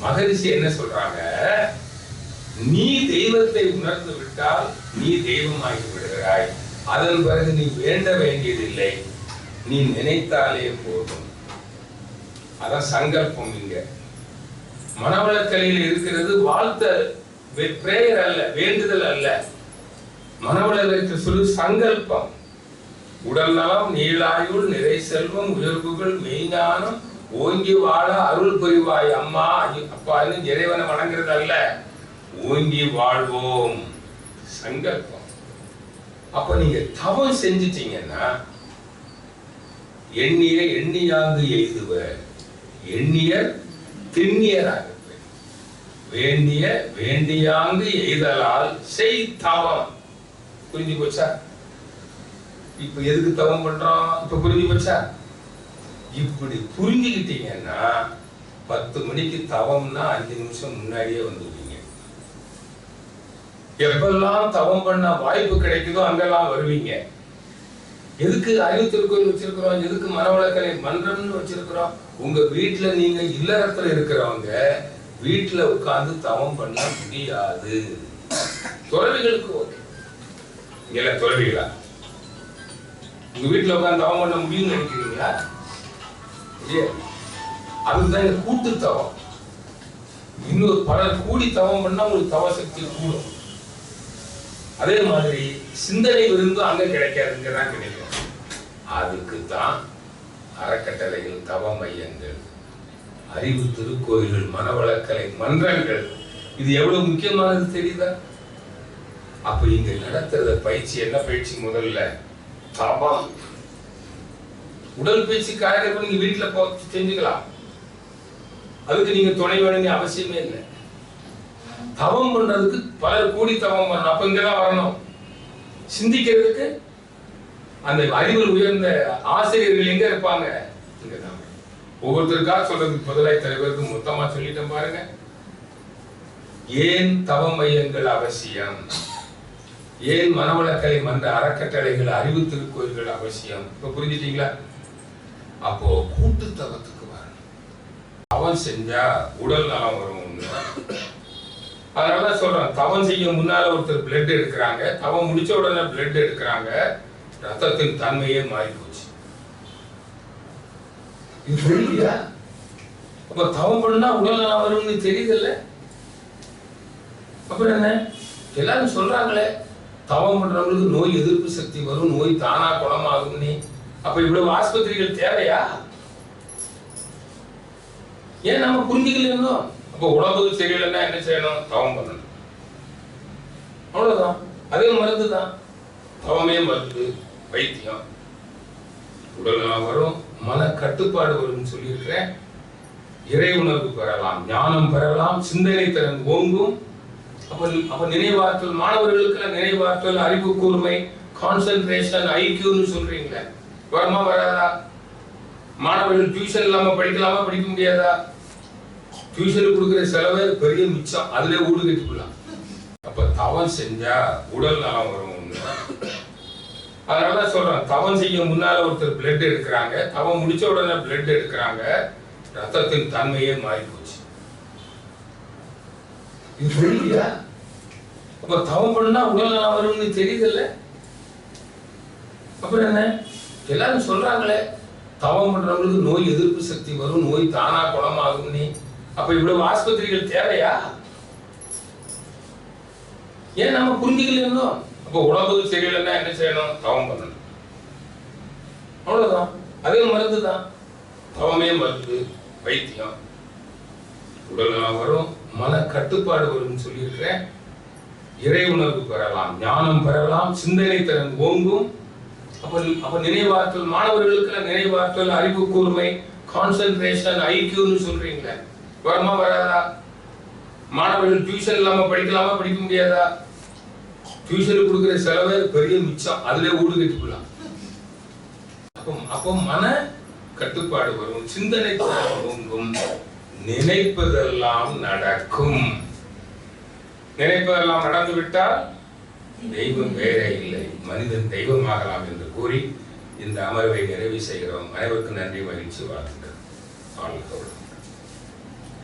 மகரிஷி என்ன சொல்றாங்க? நீ தெய்வத்தை உணர்ந்து விட்டால் நீ தெய்வமாகி விடுகிறாய். அதன் பிறகு நீ வேண்ட வேண்டியதில்லை. நீ நினைத்தாலே போதும். அதான் சங்கல்பம் இங்க. மனவளக்கலையில் இருக்கிறது வாழ்த்த பிரேயர் அல்ல வேண்டுதல் அல்ல. மனவளக்கலைக்கு சொல்லு சங்கல்பம். உடல் நலம் நீளாயுள் நிறை செல்வம் உயர்வுகள் மெய்ஞானம் ஓங்கி வாழ அருள் புரிவாய் அம்மா. அப்பா அப்பான்னு இறைவனை வணங்குறது அல்ல ஓங்கி வாழ்வோம். சங்கல்பம். அப்ப நீங்க தவம் செஞ்சிட்டீங்கன்னா எண்ணிய எண்ணியாங்கு எய்துவ எண்ணிய திண்ணியராக வேண்டிய வேண்டியாங்கு எய்தலால் செய் தவம். புரிஞ்சு போச்சா? இப்ப எதுக்கு தவம் பண்றோம்? இப்ப புரிஞ்சு போச்சா? இப்படி புரிஞ்சுக்கிட்டீங்கன்னா பத்து மணிக்கு தவம்னா அஞ்சு நிமிஷம் முன்னாடியே வந்துடுவீங்க. எப்பெல்லாம் தவம் பண்ண வாய்ப்பு கிடைக்குதோ அங்கெல்லாம் வருவீங்க. எதுக்கு அறிவு திருக்கோயில் வச்சிருக்கிறோம்? எதுக்கு மனவளக்கலை மன்றம்னு வச்சிருக்கிறோம்? உங்க வீட்டுல நீங்க இல்லறத்துல இருக்கிறவங்க வீட்டுல உட்கார்ந்து தவம் பண்ண முடியாது. துறவிகளுக்கு ஓகே. இல்ல துறவிகளா? உங்க வீட்டுல உட்கார்ந்து தவம் பண்ண முடியும்னு நினைக்கிறீங்களா? அதுதான் இந்த கூட்டு தவம். இன்னொரு பலர் கூடி தவம் பண்ணா உங்களுக்கு தவ சக்தி கூடும். அதே மாதிரி சிந்தனை விருந்தும் அங்க கிடைக்காதுங்க தான் கிடைக்கும் அதுக்கு தான் அறக்கட்டளைகள் தவ மையங்கள் அறிவு திருக்கோயில்கள் மனவளக்கலை மன்றங்கள். இது எவ்வளவு முக்கியமானது தெரியுதா? அப்ப இங்க நடத்துறத பயிற்சி என்ன பயிற்சி முதல்ல? தவம். உடல் பயிற்சி காரியத்தை நீங்க வீட்டுல போ செஞ்சுக்கலாம். அதுக்கு நீங்க துணை வேணுங்க அவசியமே இல்லை. தவம் பண்றதுக்கு பலர் கூடி தவம் பண்ணணும். அப்ப இங்கதான் வரணும். சிந்திக்கிறதுக்கு அந்த அறிவில் உயர்ந்த ஆசிரியர்கள் எங்க இருப்பாங்க? இங்கதான். ஒவ்வொருத்தருக்காக சொல்றதுக்கு முதலாய் தலைவருக்கு மொத்தமா சொல்லிட்டேன் பாருங்க. ஏன் தவ மையங்கள் அவசியம்? ஏன் மனவளக்கலை மன்ற அறக்கட்டளைகள் அறிவு திருக்கோயில்கள் அவசியம்? இப்ப புரிஞ்சுட்டீங்களா? அப்போ கூட்டு தவத்துக்கு வரணும். தவம் செஞ்சா உடல் நலம் வரும் அதனால சொல்றேன் தவம் செய்ய முன்னால ஒருத்தர் பிளட் எடுக்கிறாங்க தவம் முடிச்ச உடனே பிளட் எடுக்கிறாங்க ரத்தத்தின் தன்மையே மாறி போச்சு இது புரியலையா அப்ப தவம் பண்ணா உடல் நலம் வரும்னு தெரியுதுல்ல? அப்புறம் என்ன? எல்லாரும் சொல்றாங்களே தவம் பண்றவங்களுக்கு நோய் எதிர்ப்பு சக்தி வரும் நோய் தானா குணமாகும்னு. அப்ப இவ்வளவு ஆஸ்பத்திரிகள் தேவையா? ஏன் நம்ம புரிஞ்சுக்கலையோ அப்ப உடம்புக்கு சரியில்லைன்னா என்ன செய்யணும்? தவம் பண்ணணும். அவ்வளவுதான். அதே மருந்து தான் தவமே மருந்து வைத்தியம். உடல் வரும். மன கட்டுப்பாடு வரும்னு சொல்லியிருக்கிறேன். இறை உணர்வு பெறலாம் ஞானம் பெறலாம் சிந்தனை திறன் ஓங்கும். அப்ப அப்ப நினைவாற்றல் மாணவர்களுக்கு நினைவாற்றல் அறிவு கூர்மை கான்சென்ட்ரேஷன் ஐக்கியூன்னு சொல்றீங்களே. வருமா வராதா? மாணவர்கள் டியூஷன் இல்லாம படிக்கலாமா? படிக்க முடியாதா? டியூஷனுக்கு கொடுக்குற செலவே பெரிய மிச்சம். அதுல ஊடு கட்டிக்கலாம். அப்ப தவம் செஞ்சா உடல் நலம் வரும் அதனாலதான் அதனால சொல்றேன் தவம் செய்ய முன்னால ஒருத்தர் பிளட் எடுக்கிறாங்க. தவம் முடிச்ச உடனே பிளட் எடுக்கிறாங்க. ரத்தத்தின் தன்மையே மாறி போச்சு இது புரியலையா அப்ப தவம் பண்ணா உடல் நலம் வரும்னு தெரியுதுல்ல? அப்புறம் என்ன? எல்லாரும் சொல்றாங்களே தவம் பண்றவங்களுக்கு நோய் எதிர்ப்பு சக்தி வரும் நோய் தானா குணமாகும்னு அப்ப இவ்வளவு ஆஸ்பத்திரிகள் தேவையா? ஏன் நம்ம புரிஞ்சுக்கலையோ அப்ப உடம்புக்கு சரியில்லைன்னா என்ன செய்யணும்? தவம் பண்ணணும். அவ்வளவுதான். அதே மருந்து தான் தவமே மருந்து வைத்தியம். உடல்நலம் வரும் மன கட்டுப்பாடு வரும்னு சொல்லியிருக்கிறேன். இறை உணர்வு பெறலாம் ஞானம் பெறலாம் சிந்தனை திறன் ஓங்கும். அப்ப அப்ப நினைவாற்றல் மாணவர்களுக்கு நினைவாற்றல் அறிவு கூர்மை கான்சென்ட்ரேஷன் ஐக்கியூன்னு சொல்றீங்களே. வருமா வராதா? மாணவர்கள் டியூஷன் இல்லாம படிக்கலாமா படிக்க முடியாதா? டியூஷனுக்கு கொடுக்குற செலவே பெரிய மிச்சம். அதுல ஊடு கட்டிக்கலாம் அப்போ அப்போ மன கட்டுப்பாடு வரும். சிந்தனை திறன் நினைப்பதெல்லாம் நடக்கும். நினைப்பதெல்லாம் நடந்து விட்டால் தெய்வம் வேறே இல்லை. மனிதன் தெய்வமாகலாம் என்று கூறி இந்த அமர்வை நிறைவு செய்கிறோம். அனைவருக்கும் நன்றி மகிழ்ச்சி வாழ்த்துக்கள். வாழ்க்கை